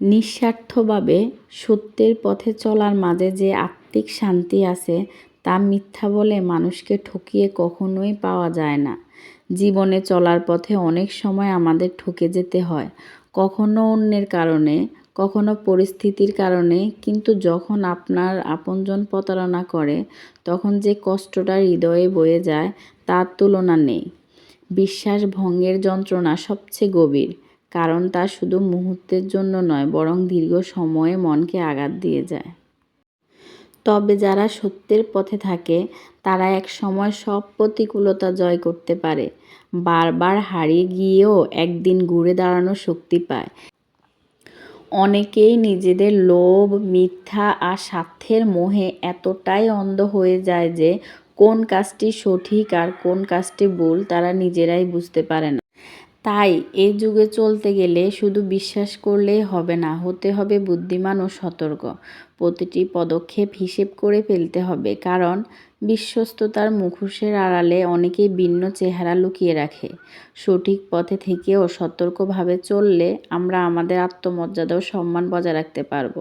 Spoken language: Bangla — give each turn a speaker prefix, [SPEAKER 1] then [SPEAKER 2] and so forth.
[SPEAKER 1] নিঃস্বার্থভাবে সত্যের পথে চলার মাঝে যে আত্মিক শান্তি আছে, তা মিথ্যা বলে মানুষকে ঠকিয়ে কখনোই পাওয়া যায় না। জীবনে চলার পথে অনেক সময় আমাদের ঠকে যেতে হয়, কখনো অন্যের কারণে, কখনো পরিস্থিতির কারণে, কিন্তু যখন আপনার আপনজন প্রতারণা করে, তখন যে কষ্টটা হৃদয়ে বয়ে যায়, তার তুলনা নেই। বিশ্বাস ভঙ্গের যন্ত্রণা সবচেয়ে গভীর। কারণ তা শুধু মুহূর্তের জন্য নয়, বরং দীর্ঘ সময়ে মনকে আঘাত দিয়ে যায়। তবে যারা সত্যের পথে থাকে, তারা এক সময় সব প্রতিকূলতা জয় করতে পারে। বারবার হারিয়ে গিয়েও একদিন ঘুরে দাঁড়ানোর শক্তি পায়। অনেকেই নিজেদের লোভ, মিথ্যা আর স্বার্থের মোহে এতটাই অন্ধ হয়ে যায় যে, কোন কাজটি সঠিক আর কোন কাজটি ভুল তারা নিজেরাই বুঝতে পারে না। তাই এ যুগে চলতে গেলে শুধু বিশ্বাস করলেই হবে না, হতে হবে বুদ্ধিমান ও সতর্ক। প্রতিটি পদক্ষেপ হিসেব করে ফেলতে হবে, কারণ বিশ্বস্ততার মুখোশের আড়ালে অনেকেই ভিন্ন চেহারা লুকিয়ে রাখে। সঠিক পথে থেকেও সতর্কভাবে চললে আমরা আমাদের আত্মমর্যাদা ও সম্মান বজায় রাখতে পারব।